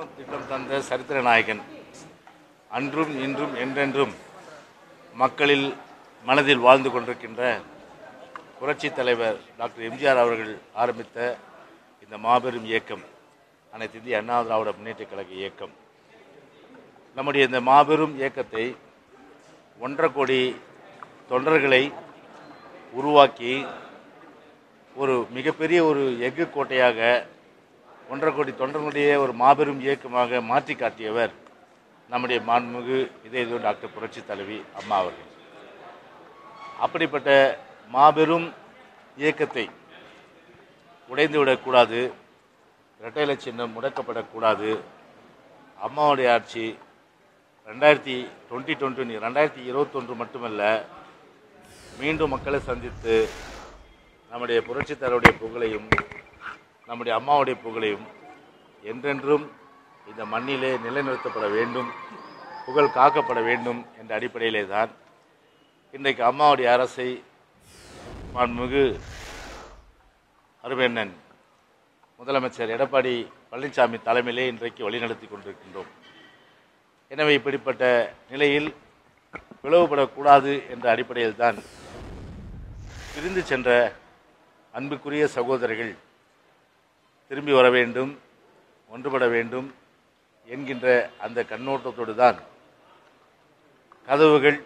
திட்டம் தந்த சரித்திர நாயகன். அன்றும் இன்றும் என்றென்றும் மக்களில் மனதில் வாழ்ந்து கொண்டிருக்கின்ற புரட்சித் தலைவர் டாக்டர் எம்ஜிஆர் அவர்கள் ஆரம்பித்த இந்த மாபெரும் இயக்கம் அனைத்து இந்திய அண்ணா திராவிட முன்னேற்றக் கழக இயக்கம். நம்முடைய இந்த மாபெரும் இயக்கத்தை ஒன்றரை கோடி தொண்டர்களை உருவாக்கி ஒரு மிகப்பெரிய ஒரு எஃகு கோட்டையாக ஒன்றரை கோடி தொண்டர்களுடைய ஒரு மாபெரும் இயக்கமாக மாற்றி காட்டியவர் நம்முடைய மாண்புமிகு இதய டாக்டர் புரட்சி தலைவி அம்மா அவர்கள். அப்படிப்பட்ட மாபெரும் இயக்கத்தை உடைந்து விடக்கூடாது இரட்டை இலை சின்னம் முடக்கப்படக்கூடாது அம்மாவுடைய ஆட்சி ரெண்டாயிரத்தி டுவெண்ட்டி டுவெண்ட்டி ரெண்டாயிரத்தி இருபத்தொன்று மட்டுமல்ல மீண்டும் மக்களை சந்தித்து நம்முடைய புரட்சித்தலைவருடைய புகழையும் நம்முடைய அம்மாவுடைய புகழையும் என்றென்றும் இந்த மண்ணிலே நிலைநிறுத்தப்பட வேண்டும் புகழ் காக்கப்பட வேண்டும் என்ற அடிப்படையிலே தான் இன்றைக்கு அம்மாவுடைய அரசை மாண்புமிகு அருமையண்ணன் முதலமைச்சர் எடப்பாடி பழனிசாமி தலைமையிலே இன்றைக்கு வழிநடத்தி கொண்டிருக்கின்றோம். எனவே இப்படிப்பட்ட நிலையில் பிளவுபடக்கூடாது என்ற அடிப்படையில் தான் பிரிந்து சென்ற அன்புக்குரிய சகோதரர்கள் திரும்பி வர வேண்டும் ஒன்றுபட வேண்டும் என்கின்ற அந்த கண்ணோட்டத்தோடு தான் கதவுகள்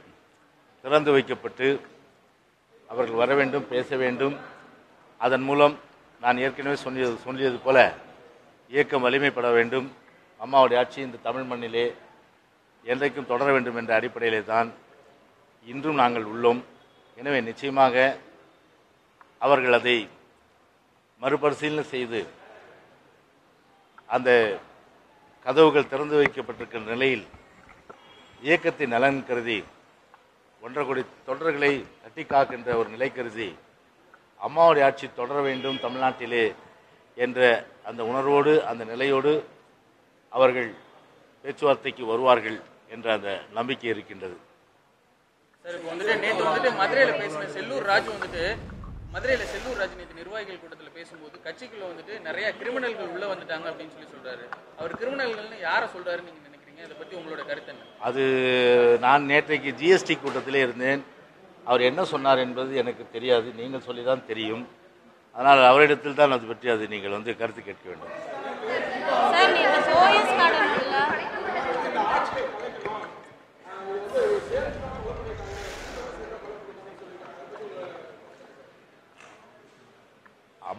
திறந்து வைக்கப்பட்டு அவர்கள் வர வேண்டும் பேச வேண்டும். அதன் மூலம் நான் ஏற்கனவே சொன்னியது சொல்லியது போல இயக்கம் வலிமைப்பட வேண்டும். அம்மாவுடைய ஆட்சி இந்த தமிழ் மண்ணிலே என்றைக்கும் தொடர வேண்டும் என்ற அடிப்படையிலே தான் இன்றும் நாங்கள் உள்ளோம். எனவே நிச்சயமாக அவர்கள் அதை மறுபரிசீலனை செய்து அந்த கதவுகள் திறந்து வைக்கப்பட்டிருக்கிற நிலையில் இயக்கத்தின் நலன் கருதி ஒன்றரை கோடி தொண்டர்களை தட்டி காக்கின்ற ஒரு நிலை கருதி அம்மாவுடைய ஆட்சி தொடர வேண்டும் தமிழ்நாட்டிலே என்ற அந்த உணர்வோடு அந்த நிலையோடு அவர்கள் பேச்சுவார்த்தைக்கு வருவார்கள் என்ற அந்த நம்பிக்கை இருக்கின்றது. சார் இப்போ வந்துட்டு நேற்று வந்துட்டு பேசின செல்லூர் ராஜு வந்துட்டு மதுரையில செல்லூர் ராஜு நேற்று நிர்வாகிகள் கூட்டத்துல பேசும்போது கட்சிக்குள்ள வந்துட்டு நிறைய கிரிமினல்கள் உள்ள வந்துட்டாங்க அப்படின்னு சொல்லி சொல்றாரு. அவர் கிரிமினல்கள்னு யாரை சொல்றாருன்னு நீங்க நினைக்கிறீங்க? இதை பத்தி உங்களோட கருத்து என்ன? அது நான் நேற்றைக்கு ஜிஎஸ்டி கூட்டத்திலே இருந்தேன். அவர் என்ன சொன்னார் என்பது எனக்கு தெரியாது. நீங்கள் சொல்லி தான் தெரியும். அதனால் அவரிடத்தில் தான் அது பற்றி அது நீங்கள் வந்து கருத்து கேட்க வேண்டும் சார் நீங்க போயஸ் கார்டன் உள்ள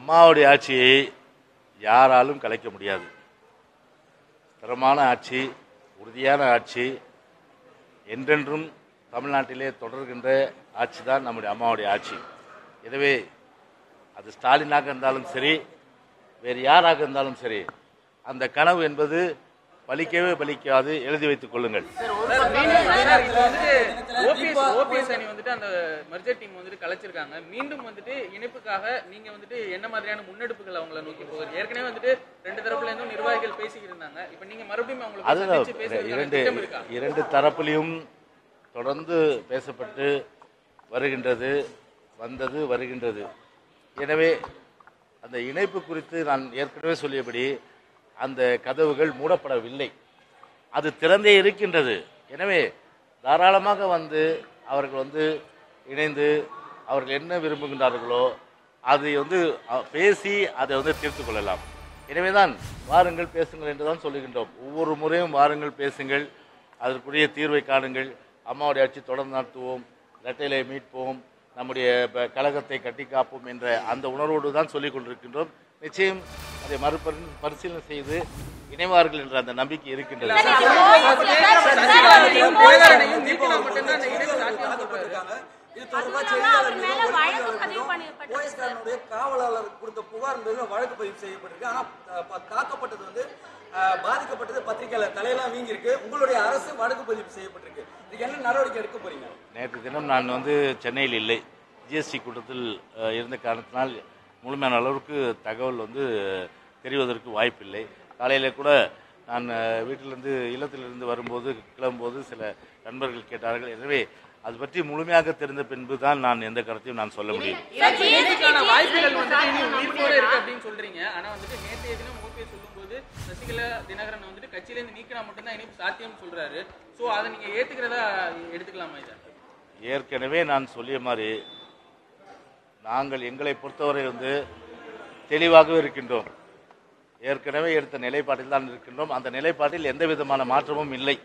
அம்மாவுடைய ஆட்சியை யாராலும் கலைக்க முடியாது. தரமான ஆட்சி உறுதியான ஆட்சி என்றென்றும் தமிழ்நாட்டிலே தொடர்கின்ற ஆட்சி தான் நம்முடைய அம்மாவுடைய ஆட்சி. எனவே அது ஸ்டாலினாக இருந்தாலும் சரி வேறு யாராக இருந்தாலும் சரி அந்த கனவு என்பது பலிக்கவே பலிக்காது எழுதி வைத்துக் கொள்ளுங்கள். ஓபிஎஸ் ஓபிஎஸ் அணி வந்துட்டு அந்த மர்ஜர் டீம் வந்துட்டு கலைச்சிருக்காங்க. மீண்டும் வந்துட்டு இணைப்புக்காக நீங்க வந்துட்டு என்ன மாதிரியான முன்னெடுப்புகள் அவங்கள நோக்கி போகுது? ஏற்கனவே வந்துட்டு ரெண்டு தரப்புல இருந்தும் நிர்வாகிகள் பேசிக்கிட்டு இருந்தாங்க. இப்போ நீங்க மறுபடியும் அவங்களை போய் அதுதான் சந்திச்சு பேசுறதுக்கான இரண்டு இரண்டு தரப்பிலையும் தொடர்ந்து பேசப்பட்டு வருகின்றது வந்தது வருகின்றது. எனவே அந்த இணைப்பு குறித்து நான் ஏற்கனவே சொல்லியபடி அந்த கதவுகள் மூடப்படவில்லை. அது திறந்தே இருக்கின்றது. எனவே தாராளமாக வந்து அவர்கள் வந்து இணைந்து அவர்கள் என்ன விரும்புகின்றார்களோ அதை வந்து பேசி அதை வந்து தீர்த்து கொள்ளலாம். எனவேதான் வாருங்கள் பேசுங்கள் என்று தான் சொல்லுகின்றோம். ஒவ்வொரு முறையும் வாருங்கள் பேசுங்கள். அதற்குரிய தீர்வை காணுங்கள். அம்மாவுடைய ஆட்சி தொடர்ந்து நடத்துவோம். இரட்டையிலே மீட்போம். நம்முடைய கழகத்தை கட்டி காப்போம் என்ற அந்த உணர்வோடு தான் சொல்லிக் கொண்டிருக்கின்றோம். நிச்சயம் அதை மறுபரி பரிசீலனை செய்து இணைவார்கள் என்ற அந்த நம்பிக்கை இருக்கின்றது. காவலாளர் கொடுத்த புகார் வழக்கு பதிவு செய்யப்பட்டிருக்கு. ஆனா தாக்கப்பட்டது வந்து பாதிக்கப்பட்டது பத்திரிகையாளர். தலையெல்லாம் வீங்கி இருக்கு உங்களுடைய அரசு வழக்கு பதிவு செய்யப்பட்டிருக்கு. இதுக்கு என்ன நடவடிக்கை எடுக்க போறீங்க? நேற்று தினம் நான் வந்து சென்னையில் இல்லை. ஜிஎஸ்டி கூட்டத்தில் இருந்த காரணத்தினால் முழுமையான அளவுக்கு தகவல் வந்து தெரிவதற்கு வாய்ப்பில்லை. காலையில் கூட நான் வீட்டிலிருந்து இல்லத்திலிருந்து வரும்போது கிளம்பும்போது சில நண்பர்கள் கேட்டார்கள். எனவே அது பற்றி முழுமையாக தெரிந்த பின்பு தான் நான் எந்த கருத்தையும் நான் சொல்ல முடியும். ஏற்கனவே நான் சொல்லிய மாதிரி நாங்கள் எங்களை பொறுத்தவரை வந்து தெளிவாகவே இருக்கின்றோம். ஏற்கனவே எடுத்த நிலைப்பாட்டில் தான் இருக்கின்றோம். அந்த நிலைப்பாட்டில் எந்த விதமான மாற்றமும் இல்லை.